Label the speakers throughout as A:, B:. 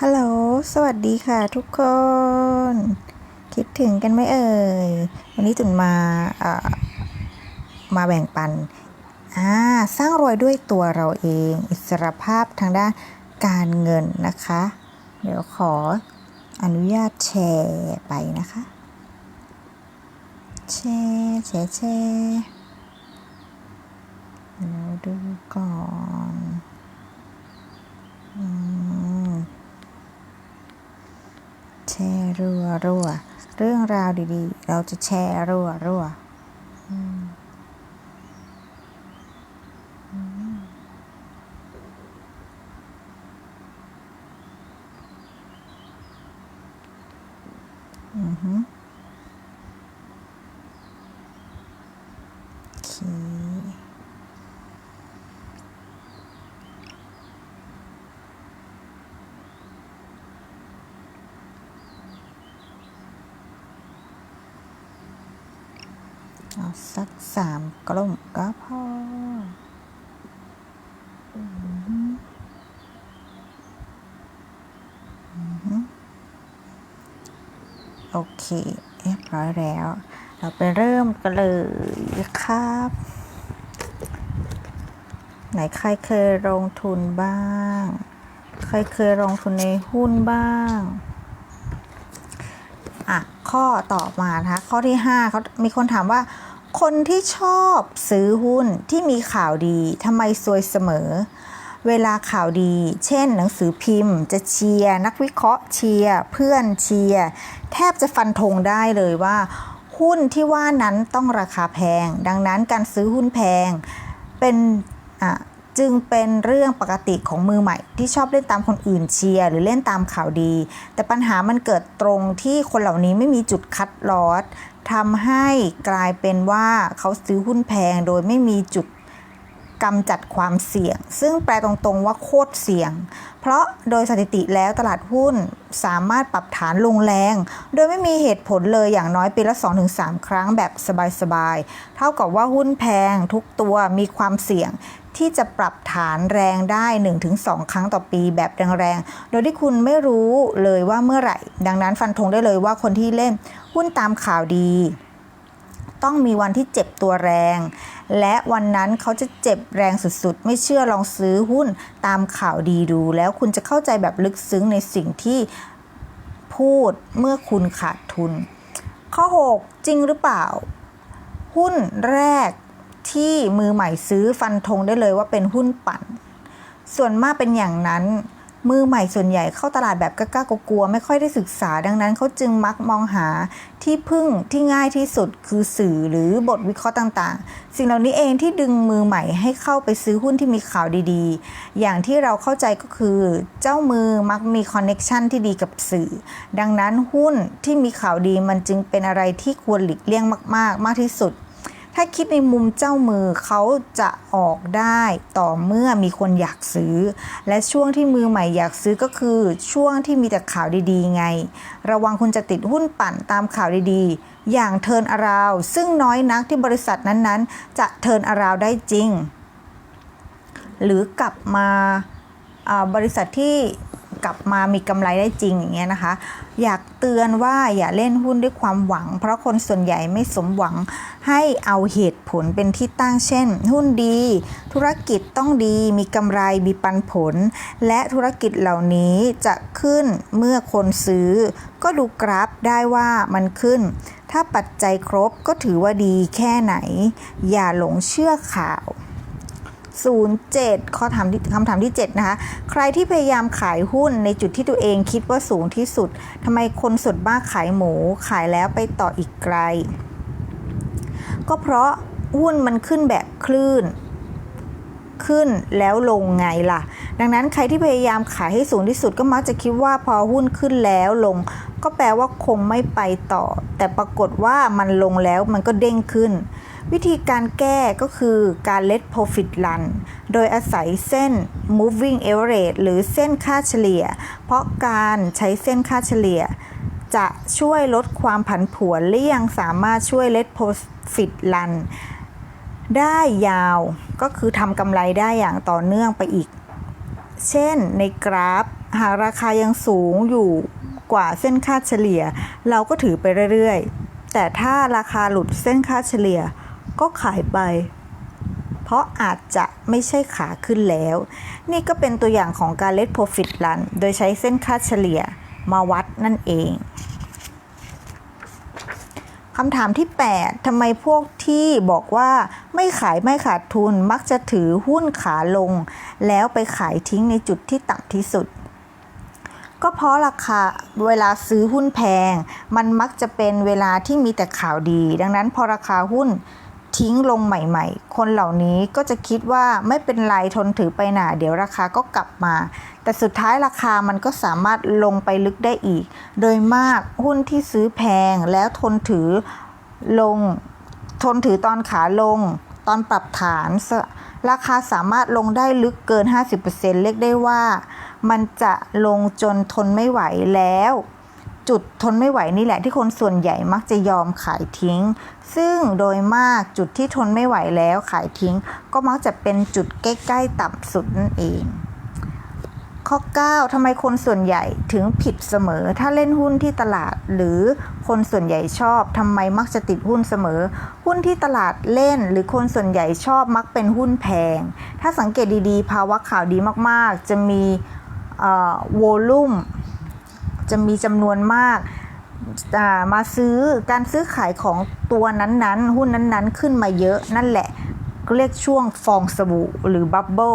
A: ฮัลโหล สวัสดีค่ะทุกคน คิดถึงกันไหมเอ่ย วันนี้ตุนมาเอ่อมาแบ่งปันอ่าสร้างรวยด้วยตัวเราเอง อิสรภาพทางด้านการเงินนะคะ เดี๋ยวขออนุญาตแชร์ไปนะคะ แชร์แชร์แชร์เดี๋ยวดูก่อน อืม แช รัวรัวเรื่องราวดีๆ เราจะแชร์รัวรัวอืมอืมอือฮึโอเคเอา สักสามกลุ่มก็พอโอเคเรียบร้อยแล้ว เราไปเริ่มกันเลยครับ ไหนใครเคยลงทุนบ้าง ใครเคยลงทุนในหุ้นบ้างอะข้อต่อมานะคะข้อที่5เขามีคนถามว่า คนที่ชอบซื้อหุ้นที่มีข่าวดีทำไมซวยเสมอ เวลาข่าวดี เช่น หนังสือพิมพ์ จะเชียร์นักวิเคราะห์เชียร์เพื่อนเชียร์แทบจะฟันธงได้เลยว่า หุ้นที่ว่านั้นต้องราคาแพง ดังนั้นการซื้อหุ้นแพง เป็นจึงเป็นเรื่องปกติของมือใหม่ ที่ชอบเล่นตามคนอื่นเชียร์หรือเล่นตามข่าวดี แต่ปัญหามันเกิดตรงที่คนเหล่านี้ไม่มีจุดคัดลอส ทำให้กลายเป็นว่าเขาซื้อหุ้นแพงโดยไม่มีจุดกำจัดความเสี่ยง ซึ่งแปลตรงๆว่าโคตรเสี่ยง เพราะโดยสถิติแล้วตลาดหุ้นสามารถปรับฐานลงแรง โดยไม่มีเหตุผลเลยอย่างน้อยปีละ 2-3 ครั้งแบบสบายๆ เท่ากับว่าหุ้นแพงทุกตัวมีความเสี่ยง ที่จะปรับฐานแรงได้ 1-2 ครั้งต่อปีแบบแรงๆ โดยที่คุณไม่รู้เลยว่าเมื่อไหร่ ดังนั้นฟันธงได้เลยว่าคนที่เล่นหุ้นตามข่าวดี ต้องมีวันที่เจ็บตัวแรง และวันนั้นเขาจะเจ็บแรงสุดๆ ไม่เชื่อลองซื้อหุ้นตามข่าวดีดู แล้วคุณจะเข้าใจแบบลึกซึ้งในสิ่งที่พูดเมื่อคุณขาดทุน ข้อ 6 จริงหรือเปล่า หุ้นแรก ที่มือใหม่ซื้อฟันธงได้เลยว่าเป็นหุ้นปั่น ส่วนมากเป็นอย่างนั้นมือใหม่ส่วนใหญ่เข้าตลาดแบบกล้าๆกลัวไม่ค่อยได้ศึกษาดังนั้นเขาจึงมักมองหาที่พึ่งที่ง่ายที่สุดคือสื่อหรือบทวิเคราะห์ต่างๆ สิ่งเหล่านี้เองที่ดึงมือใหม่ให้เข้าไปซื้อหุ้นที่มีข่าวดีๆ อย่างที่เราเข้าใจก็คือ เจ้ามือมักมีคอนเน็ชันที่ดีกับสื่อ ดังนั้นหุ้นที่มีข่าวดีมันจึงเป็นอะไรที่ควรหลีกเลี่ยงมาก ๆ มากที่สุด ถ้าคิดในมุมเจ้ามือเขาจะออกได้ต่อเมื่อมีคนอยากซื้อ และช่วงที่มือใหม่อยากซื้อก็คือช่วงที่มีแต่ข่าวดีๆไง ระวังคุณจะติดหุ้นปั่นตามข่าวดีๆ อย่างเทินอาราว ซึ่งน้อยนักที่บริษัทนั้นๆ จะเทินอาราวได้จริง หรือกลับมาบริษัทที่ กลับมามีกำไรได้จริงอย่างเงี้ยนะคะ อยากเตือนว่าอย่าเล่นหุ้นด้วยความหวัง เพราะคนส่วนใหญ่ไม่สมหวังให้เอาเหตุผลเป็นที่ตั้งเช่น หุ้นดี ธุรกิจต้องดีมีกำไรมีปันผล และธุรกิจเหล่านี้จะขึ้นเมื่อคนซื้อ ก็ดูกราฟได้ว่ามันขึ้นถ้าปัจจัยครบก็ถือว่าดีแค่ไหน อย่าหลงเชื่อข่าว 07ข้อถามที่คำถามที่ 7 นะคะ ใครที่พยายามขายหุ้นในจุดที่ตัวเองคิดว่าสูงที่สุดทำไมคนส่วนมากขายหมูขายแล้วไปต่ออีกไกล ก็เพราะหุ้นมันขึ้นแบบคลื่นขึ้นแล้วลงไงล่ะ ดังนั้นใครที่พยายามขายให้สูงที่สุดก็มักจะคิดว่าพอหุ้นขึ้นแล้วลง ก็แปลว่าคงไม่ไปต่อ แต่ปรากฏว่ามันลงแล้วมันก็เด้งขึ้น วิธีการแก้ก็คือการ let profit run โดยอาศัยเส้น moving average หรือเส้นค่าเฉลี่ย เพราะการใช้เส้นค่าเฉลี่ย จะช่วยลดความผันผวนและยังสามารถช่วย let profit run ได้ยาวก็คือทำกำไรได้อย่างต่อเนื่องไปอีก เช่นในกราฟ หากราคายังสูงอยู่กว่าเส้นค่าเฉลี่ย เราก็ถือไปเรื่อยๆ แต่ถ้าราคาหลุดเส้นค่าเฉลี่ย ก็ขายไป เพราะอาจจะไม่ใช่ขาขึ้นแล้ว นี่ก็เป็นตัวอย่างของการ let profit run โดยใช้เส้นค่าเฉลี่ยมาวัดนั่นเองคำถามที่ 8ทำไมพวกที่บอกว่าไม่ขายไม่ขาดทุนมักจะถือหุ้นขาลง แล้วไปขายทิ้งในจุดที่ต่ำที่สุด ก็เพราะราคาเวลาซื้อหุ้นแพง มันมักจะเป็นเวลาที่มีแต่ข่าวดี ดังนั้นพอราคาหุ้น ทิ้งลงใหม่ๆ คนเหล่านี้ก็จะคิดว่าไม่เป็นไรทนถือไปหนาเดี๋ยวราคาก็กลับมา แต่สุดท้ายราคามันก็สามารถลงไปลึกได้อีก โดยมากหุ้นที่ซื้อแพงแล้วทนถือลง ทนถือตอนขาลง ตอนปรับฐาน ราคาสามารถลงได้ลึกเกิน 50%เรียกได้ว่า มันจะลงจนทนไม่ไหวแล้ว จุดทนไม่ไหวนี่แหละที่คนส่วนใหญ่มักจะยอมขายทิ้ง ซึ่งโดยมากจุดที่ทนไม่ไหวแล้วขายทิ้ง ก็มักจะเป็นจุดใกล้ๆต่ำสุดนั่นเอง ข้อ 9ทำไมคนส่วนใหญ่ถึงผิดเสมอ ถ้าเล่นหุ้นที่ตลาด หรือคนส่วนใหญ่ชอบทำไมมักจะติดหุ้นเสมอ หุ้นที่ตลาดเล่น หรือคนส่วนใหญ่ชอบมักเป็นหุ้นแพง ถ้าสังเกตดีๆ ภาวะข่าวดีมากๆ จะมีโวลุ่ม จะมีจำนวนมากมาซื้อการซื้อขายของตัวนั้นๆ หุ้นนั้นๆ ขึ้นมาเยอะนั่นแหละเรียกช่วงฟองสบู่หรือบับเบิล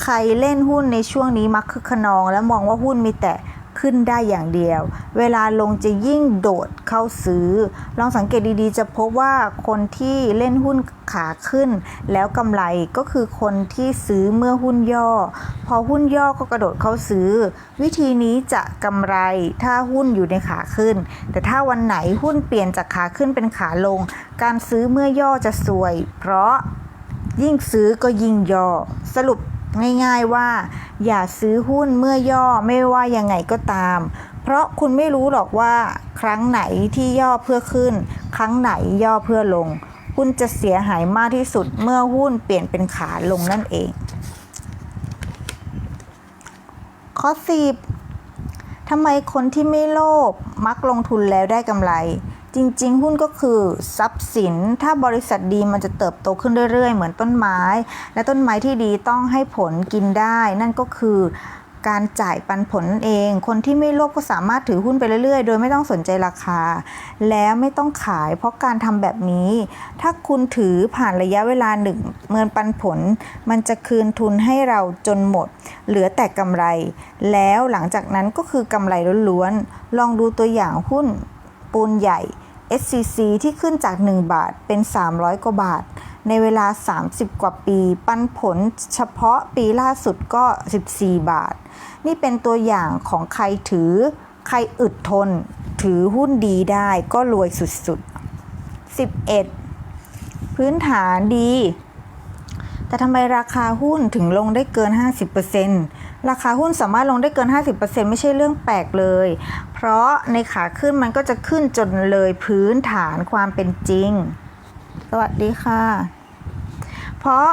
A: ใครเล่นหุ้นในช่วงนี้มักคึกขนอง และมองว่าหุ้นมีแต่ ขึ้นได้อย่างเดียว เวลาลงจะยิ่งโดดเข้าซื้อ ลองสังเกตดีๆ จะพบว่าคนที่เล่นหุ้นขาขึ้น แล้วกำไรก็คือคนที่ซื้อเมื่อหุ้นย่อ พอหุ้นย่อก็กระโดดเข้าซื้อ วิธีนี้จะกำไรถ้าหุ้นอยู่ในขาขึ้น แต่ถ้าวันไหนหุ้นเปลี่ยนจากขาขึ้นเป็นขาลง การซื้อเมื่อย่อจะสวย เพราะยิ่งซื้อก็ยิ่งย่อสรุป ง่ายๆว่า อย่าซื้อหุ้นเมื่อย่อไม่ว่ายังไงก็ตาม เพราะคุณไม่รู้หรอกว่า ครั้งไหนที่ย่อเพื่อขึ้น ครั้งไหนย่อเพื่อลง คุณจะเสียหายมากที่สุดเมื่อหุ้นเปลี่ยนเป็นขาลงนั่นเอง ข้อ10ทำไมคนที่ไม่โลภมักลงทุนแล้วได้กำไร จริง ๆ หุ้นก็คือทรัพย์สิน ถ้าบริษัทดีมันจะเติบโตขึ้นเรื่อย ๆ เหมือนต้นไม้ และต้นไม้ที่ดีต้องให้ผลกินได้ นั่นก็คือการจ่ายปันผลนั่นเอง คนที่ไม่โลภก็สามารถถือหุ้นไปเรื่อยๆ โดยไม่ต้องสนใจราคา แล้วไม่ต้องขายเพราะการทำแบบนี้ ถ้าคุณถือผ่านระยะเวลาหนึ่งเงินปันผล มันจะคืนทุนให้เราจนหมด เหลือแต่กำไร แล้วหลังจากนั้นก็คือกำไรล้วนๆ ลองดูตัวอย่างหุ้นปูนใหญ่ SCC ที่ขึ้นจาก 1 บาทเป็น 300 กว่าบาท ในเวลา 30 กว่าปี ปันผลเฉพาะปีล่าสุดก็ 14 บาท นี่เป็นตัวอย่างของใครถือ ใครอึดทน ถือหุ้นดีได้ก็รวยสุดๆ 11 พื้นฐานดี แต่ทำไมราคาหุ้นถึงลงได้เกิน 50%ราคาหุ้นสามารถลงได้เกิน 50%ไม่ใช่เรื่องแปลกเลย เพราะในขาขึ้นมันก็จะขึ้นจนเลยพื้นฐานความเป็นจริง สวัสดีค่ะ เพราะ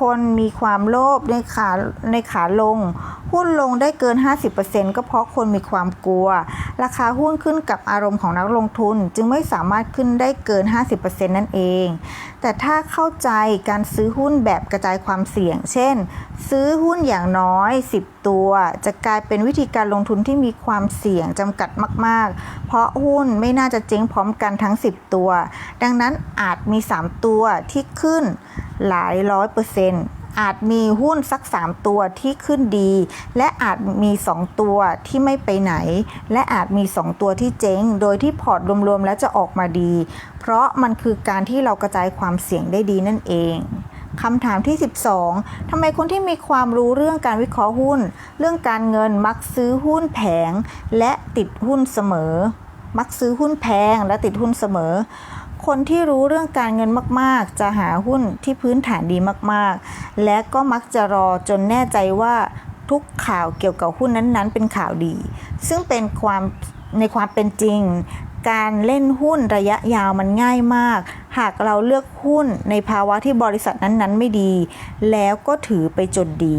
A: คนมีความโลภในขาในขาลง หุ้นลงได้เกิน 50%ก็เพราะคนมีความกลัว ราคาหุ้นขึ้นกับอารมณ์ของนักลงทุนจึงไม่สามารถขึ้นได้เกิน 50%นั่นเอง แต่ถ้าเข้าใจการซื้อหุ้นแบบกระจายความเสี่ยง เช่น ซื้อหุ้นอย่างน้อย 10 ตัว จะกลายเป็นวิธีการลงทุนที่มีความเสี่ยงจำกัดมาก ๆ เพราะหุ้นไม่น่าจะเจ๊งพร้อมกันทั้ง 10 ตัว ดังนั้นอาจมี 3 ตัวที่ขึ้นหลายร้อยเปอร์เซ็นต์ อาจมีหุ้นสัก 3 ตัวที่ขึ้นดี และอาจมี 2 ตัวที่ไม่ไปไหน และอาจมี 2 ตัวที่เจ๊ง โดยที่พอร์ตรวมๆแล้วจะออกมาดี เพราะมันคือการที่เรากระจายความเสี่ยงได้ดีนั่นเองคำถามที่ 12ทำไมคนที่มีความรู้เรื่องการวิเคราะห์หุ้น เรื่องการเงินมักซื้อหุ้นแผงและติดหุ้นเสมอ มักซื้อหุ้นแพงและติดหุ้นเสมอ คนที่รู้เรื่องการเงินมากๆ จะหาหุ้นที่พื้นฐานดีมากๆ และก็มักจะรอจนแน่ใจว่าทุกข่าวเกี่ยวกับหุ้นนั้นๆ เป็นข่าวดี ซึ่งเป็นความในความเป็นจริง การเล่นหุ้นระยะยาวมันง่ายมาก หากเราเลือกหุ้นในภาวะที่บริษัทนั้นๆ ไม่ดี แล้วก็ถือไปจนดี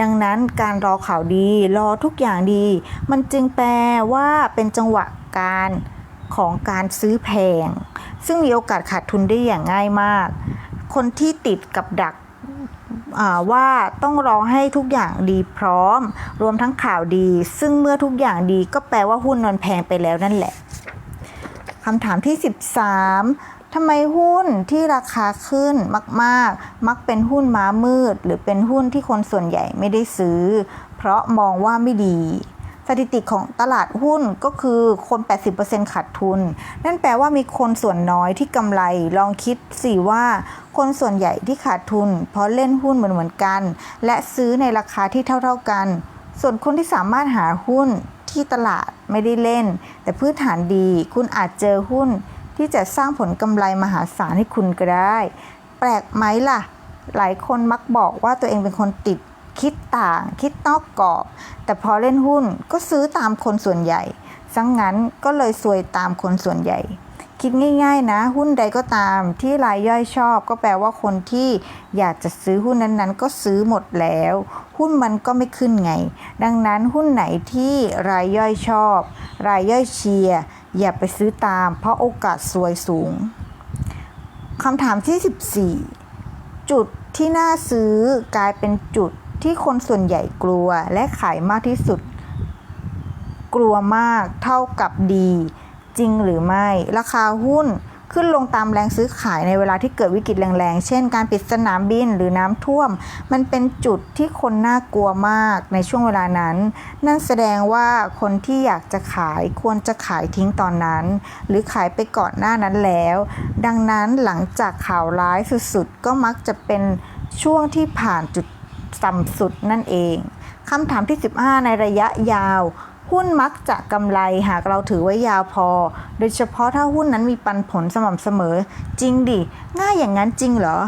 A: ดังนั้นการรอข่าวดี รอทุกอย่างดี มันจึงแปลว่าเป็นจังหวะการ ของการซื้อแพง ซึ่งมีโอกาสขาดทุนได้อย่างง่ายมาก คนที่ติดกับดักว่าต้องรอให้ทุกอย่างดีพร้อม รวมทั้งข่าวดี ซึ่งเมื่อทุกอย่างดีก็แปลว่าหุ้นนอนแพงไปแล้วนั่นแหละคำถามที่ 13 ทำไมหุ้นที่ราคาขึ้นมาก ๆ มักเป็นหุ้นม้ามืด หรือเป็นหุ้นที่คนส่วนใหญ่ไม่ได้ซื้อ เพราะมองว่าไม่ดี สถิติของตลาดหุ้นก็คือคน 80%ขาดทุน นั่นแปลว่ามีคนส่วนน้อยที่กำไร ลองคิดสิว่า คนส่วนใหญ่ที่ขาดทุน เพราะเล่นหุ้นเหมือนเหมือนกัน และซื้อในราคาที่เท่า ๆกัน ส่วนคนที่สามารถหาหุ้นที่ตลาดไม่ได้เล่น แต่พื้นฐานดี คุณอาจเจอหุ้นที่จะสร้างผลกำไรมหาศาลให้คุณก็ได้ แปลกไหมล่ะ หลายคนมักบอกว่าตัวเองเป็นคนติด คิดต่าง คิดนอกกรอบ แต่พอเล่นหุ้นก็ซื้อตามคนส่วนใหญ่ซังงั้นก็เลยซวยตามคนส่วนใหญ่ คิดง่าย ๆ นะ หุ้นใดก็ตามที่รายย่อยชอบ ก็แปลว่าคนที่อยากจะซื้อหุ้นนั้นๆ ก็ซื้อหมดแล้ว หุ้นมันก็ไม่ขึ้นไง ดังนั้นหุ้นไหนที่รายย่อยชอบ รายย่อยเชียร์อย่าไปซื้อตาม เพราะโอกาสซวยสูงคำถามที่ 14 จุดที่น่าซื้อกลายเป็นจุด ที่คนส่วนใหญ่กลัวและขายมากที่สุด กลัวมากเท่ากับดี จริงหรือไม่ ราคาหุ้นขึ้นลงตามแรงซื้อขายในเวลาที่เกิดวิกฤตแรงๆ เช่น การปิดสนามบินหรือน้ำท่วม มันเป็นจุดที่คนน่ากลัวมากในช่วงเวลานั้น นั่นแสดงว่าคนที่อยากจะขายควรจะขายทิ้งตอนนั้น หรือขายไปก่อนหน้านั้นแล้ว ดังนั้นหลังจากข่าวร้ายสุดๆ ก็มักจะเป็นช่วงที่ผ่านจุด ต่ำสุดนั่นเองคำถามที่ 15 ในระยะยาว หุ้นมักจะกำไรหากเราถือไว้ยาวพอ โดยเฉพาะถ้าหุ้นนั้นมีปันผลสม่ำเสมอ จริงดิ ง่ายอย่างนั้นจริงเหรอ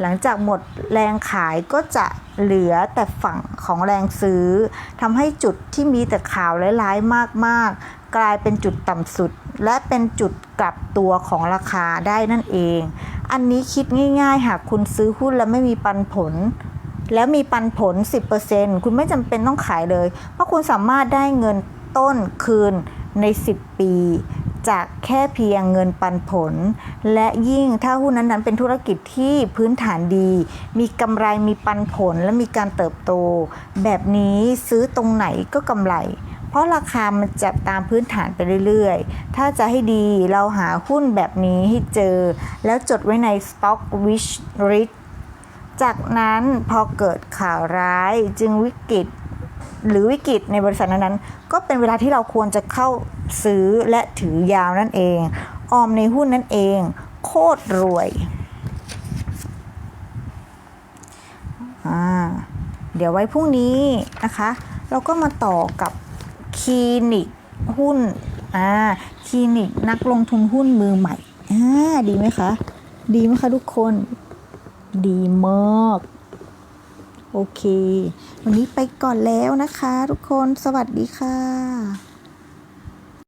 A: หลังจากหมดแรงขายก็จะเหลือแต่ฝั่งของแรงซื้อทำให้จุดที่มีแต่ข่าวร้ายๆมากๆ กลายเป็นจุดต่ำสุด และเป็นจุดกลับตัวของราคาได้นั่นเอง อันนี้คิดง่าย ๆ หากคุณซื้อหุ้นแล้วไม่มีปันผล แล้วมีปันผล 10%คุณไม่จำเป็นต้องขายเลย เพราะคุณสามารถได้เงินต้นคืนใน 10 ปี จากแค่เพียงเงินปันผล และยิ่งถ้าหุ้นนั้นๆ เป็นธุรกิจที่พื้นฐานดี มีกำไรมีปันผลและมีการเติบโต แบบนี้ซื้อตรงไหนก็กำไรเพราะราคามันจะตามพื้นฐานไปเรื่อยๆ ถ้าจะให้ดีเราหาหุ้นแบบนี้ให้เจอ แล้วจดไว้ใน Stock Wish List จากนั้นพอเกิดข่าวร้ายจึงวิกฤตหรือวิกฤตในบริษัทนั้นๆก็เป็นเวลาที่เราควรจะเข้าซื้อและถือยาวนั่นเอง ออมในหุ้นนั่นเอง โคตรรวยอ่าเดี๋ยวไว้พรุ่งนี้นะคะ เราก็มาต่อกับคลินิกหุ้นอ่าคลินิกนักลงทุนหุ้นมือใหม่อ่าดีไหมคะ ดีไหมคะทุกคน ดีมาก โอเค วันนี้ไปก่อนแล้วนะคะ ทุกคนสวัสดีค่ะ